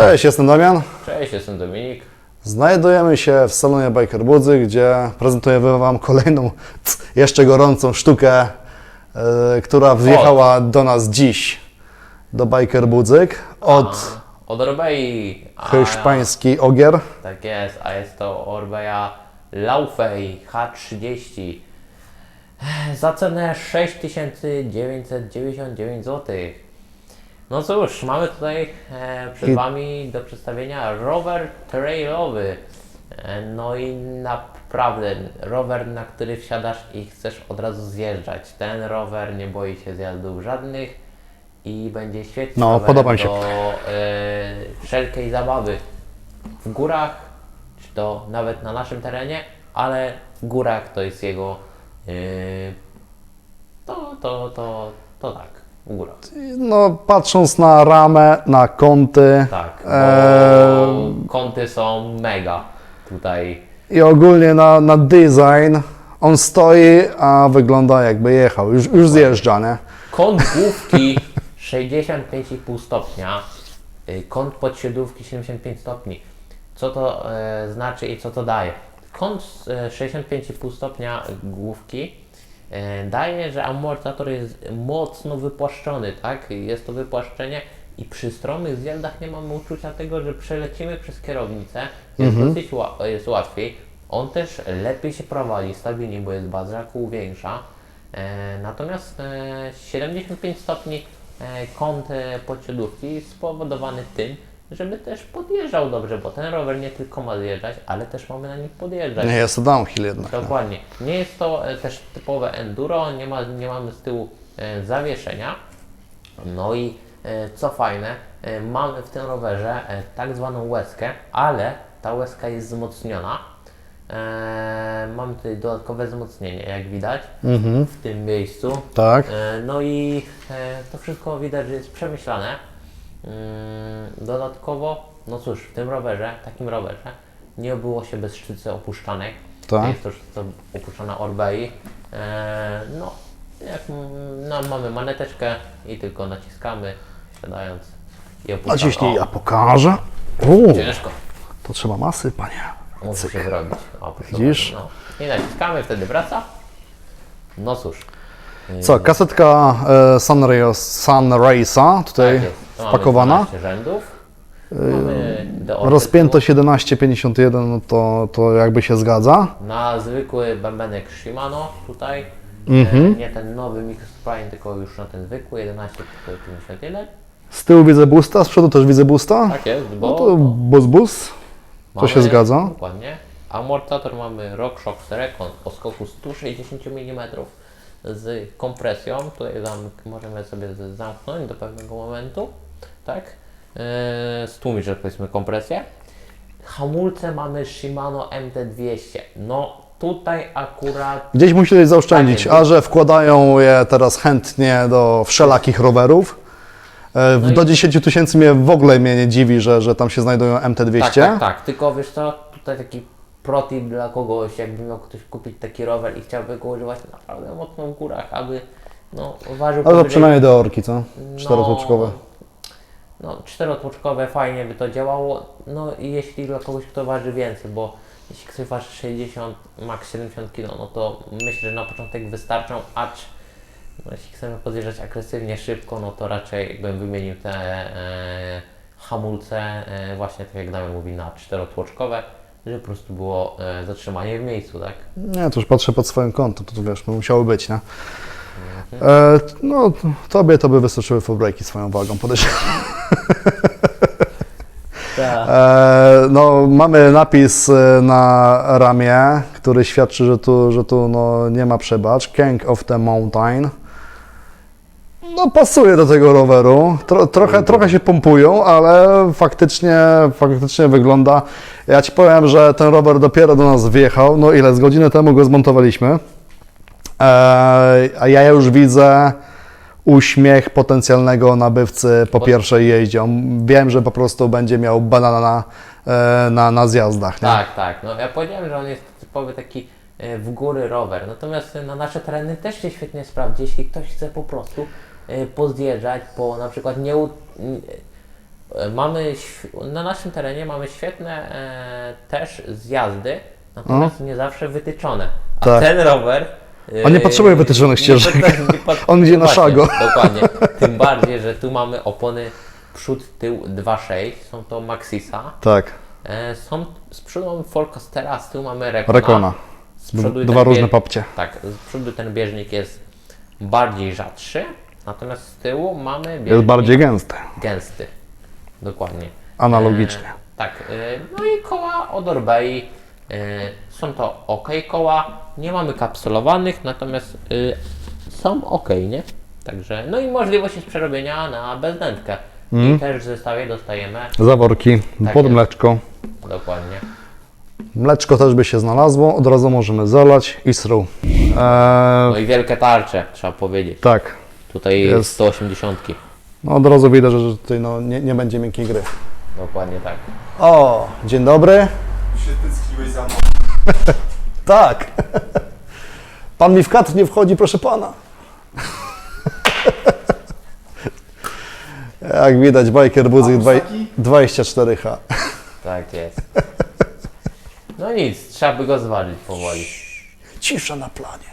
Cześć, jestem Damian. Cześć, jestem Dominik. Znajdujemy się w salonie Biker Budzy, gdzie prezentujemy Wam kolejną, jeszcze gorącą sztukę, e, która wjechała do nas dziś do Biker Budzyk od Od Orbei. Hiszpański ogier. Tak jest, a jest to Orbeja Laufey H30 za cenę 6999 zł. No cóż, mamy tutaj e, przed Wami do przedstawienia rower trailowy. E, no i naprawdę rower, na który wsiadasz i chcesz od razu zjeżdżać. Ten rower nie boi się zjazdów żadnych i będzie świetny No, podoba mi się. do e, wszelkiej zabawy w górach, czy to nawet na naszym terenie, ale w górach to jest jego. Yy, to, to, to, to tak, górach. No, patrząc na ramę, na kąty Tak, Eee. kąty są mega tutaj. i ogólnie na, na design, on stoi, a wygląda jakby jechał. Już, już zjeżdża, nie? Kąt główki 65,5 stopnia, y, kąt podsiadówki 75 stopni. Co to e, znaczy i co to daje? Kąt e, 65,5 stopnia główki e, daje, że amortyzator jest mocno wypłaszczony, tak? Jest to wypłaszczenie i przy stromych zjazdach nie mamy uczucia tego, że przelecimy przez kierownicę. Jest dosyć ła- jest łatwiej. On też lepiej się prowadzi, stabilniej, bo jest baza kół większa. E, natomiast e, 75 stopni e, kąt e, spowodowany tym, żeby też podjeżdżał dobrze, bo ten rower nie tylko ma zjeżdżać, ale też mamy na nim podjeżdżać. Nie jest to downhill jednak. nie? Dokładnie. Nie jest to e, też typowe enduro, nie, ma, nie mamy z tyłu e, zawieszenia. No i e, co fajne, mamy w tym rowerze tak zwaną łezkę, ale ta łezka jest wzmocniona. Mamy tutaj dodatkowe wzmocnienie, jak widać, w tym miejscu. Tak. No i to wszystko widać, że jest przemyślane. Mm, Dodatkowo, no cóż, w tym rowerze, takim rowerze, nie obyło się bez szczycy opuszczanek. Tak. Jest to sztyca opuszczana Orbei. E, No, jak no, mamy maneteczkę i tylko naciskamy, siadając i opuszczamy. Naciśnij, O, ja pokażę. Uuu, Ciężko. to trzeba masy, panie. Musi się zrobić. O, proszę Widzisz? bardzo, No. I naciskamy, wtedy wraca. No cóż. Co, kasetka e, Sunray, Sunraysa tutaj Tak jest. To mamy wpakowana. 12 rzędów. Mamy do orkestru. Rozpięto 17,51, no to, to jakby się zgadza. Na zwykły bębenek Shimano tutaj. Mhm. E, nie ten nowy Mix Prime, tylko już na ten zwykły 11,51. Z tyłu widzę busta, z przodu też widzę busta. Tak jest, bo No to bus bus. To się zgadza. Dokładnie. Amortyzator mamy RockShox Recon o skoku 160 mm z kompresją. Tutaj zam, możemy sobie z- zamknąć do pewnego momentu. Tak? Stłumić, że powiedzmy kompresję. Hamulce mamy Shimano MT200. No tutaj akurat Gdzieś musieli zaoszczędzić, Tak a że wkładają je teraz chętnie do wszelakich rowerów. E, No i- Do 10 tysięcy mnie w ogóle mnie nie dziwi, że, że tam się znajdują MT200. Tak, tak, tak. Tylko wiesz co, tutaj taki protip dla kogoś, jakby miał ktoś kupić taki rower i chciałby go używać naprawdę mocno w górach, aby no, ważył powyżej- przynajmniej do orki, co? Czterotłoczkowe. No, czterotłoczkowe fajnie by to działało. No i jeśli dla kogoś, kto waży więcej, bo jeśli ktoś waży 60, max 70 kg, no to myślę, że na początek wystarczą, acz no, jeśli chcemy podjeżdżać agresywnie, szybko, no to raczej bym wymienił te e, hamulce, e, właśnie tak jak Damian mówi, na czterotłoczkowe, żeby po prostu było e, zatrzymanie w miejscu, tak? Nie, to już patrzę pod swoim kątem, to, to wiesz, musiało być, nie? E, no, tobie to by wystarczyły fullbreaki swoją wagą, podejrzewam. Tak. E, no, mamy napis e, na ramię, który świadczy, że tu, że tu no, nie ma przebacz. King of the Mountain. No, pasuje do tego roweru. Tro, trochę, trochę się pompują, ale faktycznie, faktycznie wygląda. Ja Ci powiem, że ten rower dopiero do nas wjechał. No ile, z godziny temu go zmontowaliśmy. E, a ja już widzę uśmiech potencjalnego nabywcy po pierwszej jeździe. Wiem, że po prostu będzie miał banana na, e, na, na zjazdach. Nie? Tak, tak. No ja powiedziałem, że on jest typowy taki e, w góry rower. Natomiast na nasze tereny też się świetnie sprawdzi, jeśli ktoś chce po prostu pozjeżdżać po na przykład nie, E, Mamy na naszym terenie mamy świetne też zjazdy, natomiast nie zawsze wytyczone. A Tak. ten rower. On nie potrzebuje wytyczonych ścieżek. nie pot- On idzie na szago. Dokładnie. Tym bardziej, że tu mamy opony przód, tył 2.6, są to Maxisa. Tak, E, są z przodu mamy Folcastera, z tyłu mamy Rekona. Rekona. Z przodu Dwa różne papcie. Tak, z przodu ten bieżnik jest bardziej rzadszy, natomiast z tyłu mamy bieżnik Jest bardziej gęsty. gęsty. Dokładnie. Analogicznie. E, tak, e, no i koła od Orbei. E, są to ok koła, nie mamy kapsulowanych, natomiast e, są ok, nie? Także, no i możliwość jest przerobienia na bezdętkę. Mhm. I też w zestawie dostajemy Zaworki Tak pod jest. mleczko. dokładnie. Mleczko też by się znalazło, od razu możemy zalać i sru. Eee, No i wielkie tarcze, trzeba powiedzieć. tak, Tutaj Jest. jest 180. no od razu widać, że tutaj no, nie, nie będzie miękkiej gry. Dokładnie tak. O, dzień dobry. Się tęskniłeś za mną. Tak. Pan mi w kadr nie wchodzi, proszę pana. Jak widać, Biker dwaj- Taki? 24H. Tak jest. No nic, trzeba by go zważyć powoli. Cisza na planie.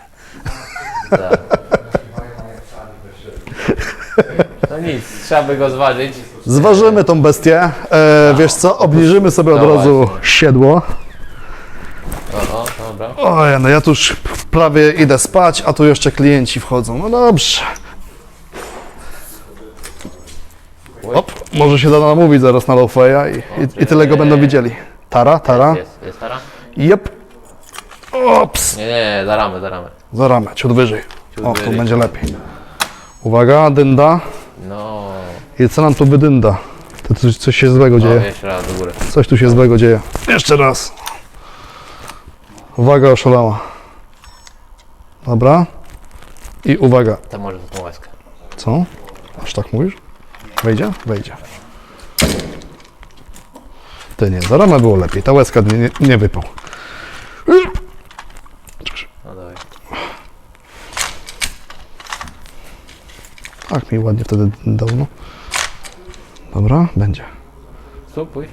Tak. No nic, trzeba by go zważyć. Zważymy tą bestię. E, wiesz co, obniżymy sobie od razu siedło. O, o, dobra. Oj, no ja tu już prawie idę spać, a tu jeszcze klienci wchodzą. No dobrze. Op, może się da namówić zaraz na Lowfeya i, i, i tyle go będą widzieli. Tara, tara. Jest, jest, stara? Jep. Ops. Nie, nie, nie, za ramę, za ramę. Za ramę, ciut wyżej. Ciut O, tu wyżej. będzie lepiej. Uwaga, dynda. No, I co nam tu wydynda? To coś, coś się złego no dzieje. jeszcze raz do góry. Coś tu się złego dzieje. Jeszcze raz. Uwaga, oszalała. Dobra. I uwaga. To może za tą łezkę. Co? Aż tak mówisz? Wejdzie? Wejdzie. Ty nie, za ramę było lepiej. Ta łezka nie, nie, nie wypał. No dawaj. Tak mi ładnie wtedy dał, no. Dobra, będzie. Stupuj.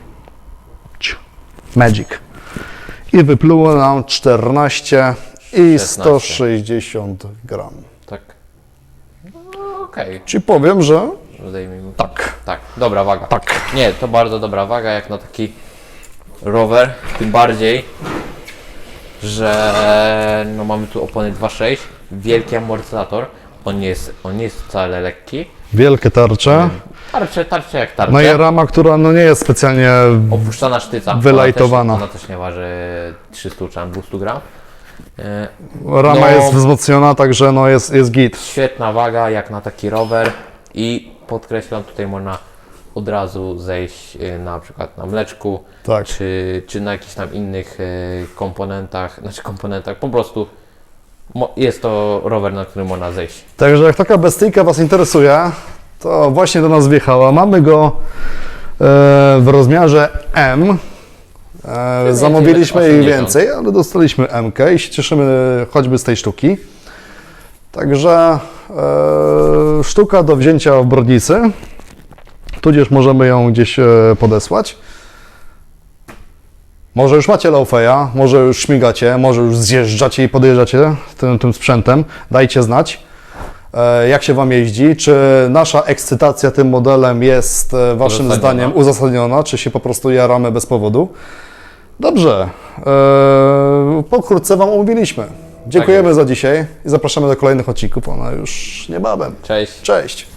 Ciu. Magic. I wypluło nam 14 i 16. 160 gram. Tak. No, okej. Ci powiem, że Zdejmijmy. tak, Tak, dobra waga. tak. Nie, to bardzo dobra waga jak na taki rower, tym bardziej, że no mamy tu opony 2.6, wielki amortyzator, on nie jest, on nie jest wcale lekki. Wielkie tarcze. Tarcze, tarcze jak tarcze. No i rama, która no nie jest specjalnie Opuszczona sztyca. Wylajtowana. Ona też, ona też nie waży 300 czy tam 200 gram. E, Rama No. jest wzmocniona, także no jest, jest git. Świetna waga jak na taki rower i podkreślam, tutaj można od razu zejść y, na przykład na mleczku, Tak. czy, czy na jakichś tam innych y, komponentach, znaczy komponentach, po prostu jest to rower, na którym można zejść. Także jak taka bestyjka Was interesuje, to właśnie do nas wjechała. Mamy go e, w rozmiarze M. E, zamówiliśmy 80. więcej, ale dostaliśmy M i się cieszymy choćby z tej sztuki. Także e, sztuka do wzięcia w Brodnicy, tudzież możemy ją gdzieś podesłać. Może już macie Laufeya, może już śmigacie, może już zjeżdżacie i podjeżdżacie tym, tym sprzętem. Dajcie znać, e, jak się Wam jeździ, czy nasza ekscytacja tym modelem jest e, Waszym Uzasadniona. zdaniem uzasadniona, czy się po prostu jaramy bez powodu. Dobrze, e, pokrótce Wam omówiliśmy. Dziękujemy za dzisiaj i zapraszamy do kolejnych odcinków, one już niebawem. Cześć! Cześć!